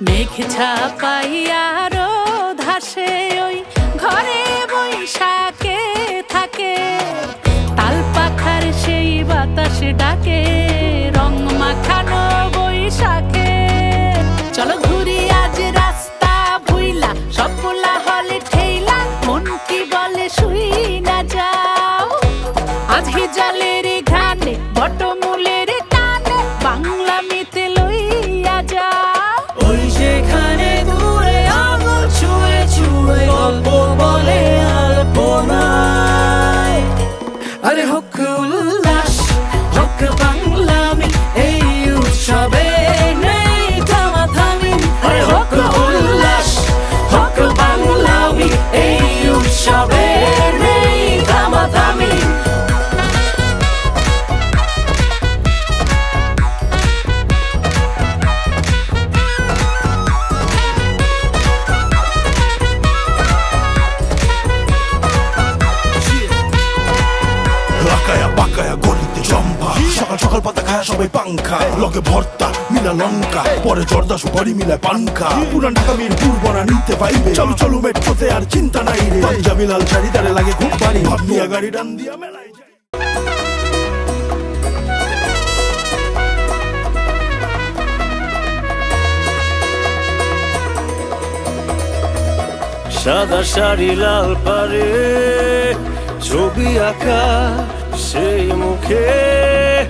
মেঘ ছাপাইয়ারো ধাসে shall বাকায়া গলিতে জম্পা সকাল সকাল পাতা খায় সবাই পাংখা। লগে ভর্তা, মিলা লঙ্কা, পরে জর্দা সুপারি মিলায় পানখা পুরান ঢাকা মিরপুর বনা নিতে পাইবে। চলো চলো মেট্রোতে আর চিন্তা নাই রে। পাঞ্জাবি, লাল শাড়ি, তারে লাগে খুব বাড়ি ভাবনিয়া গাড়ি ডান দিয়া মেলায় সাদা শাড়ি, লাল পারে ছবি আঁকা। সেই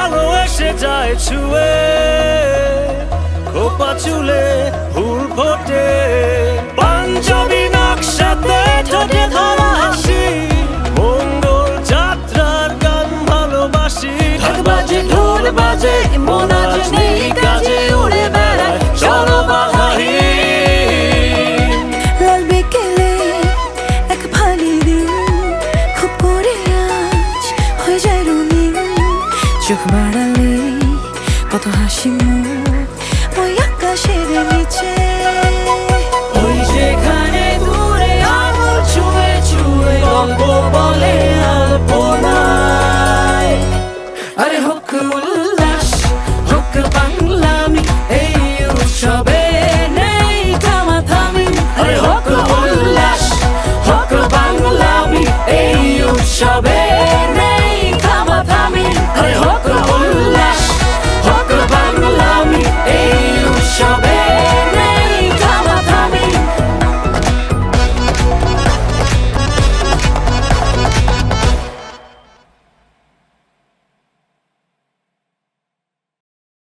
আলো এসে যায় ছুঁয়ে খোপা চুলে ফুল ফোটে। চোখ বাড়ালে কত হাসি মুখ ওই আকাশের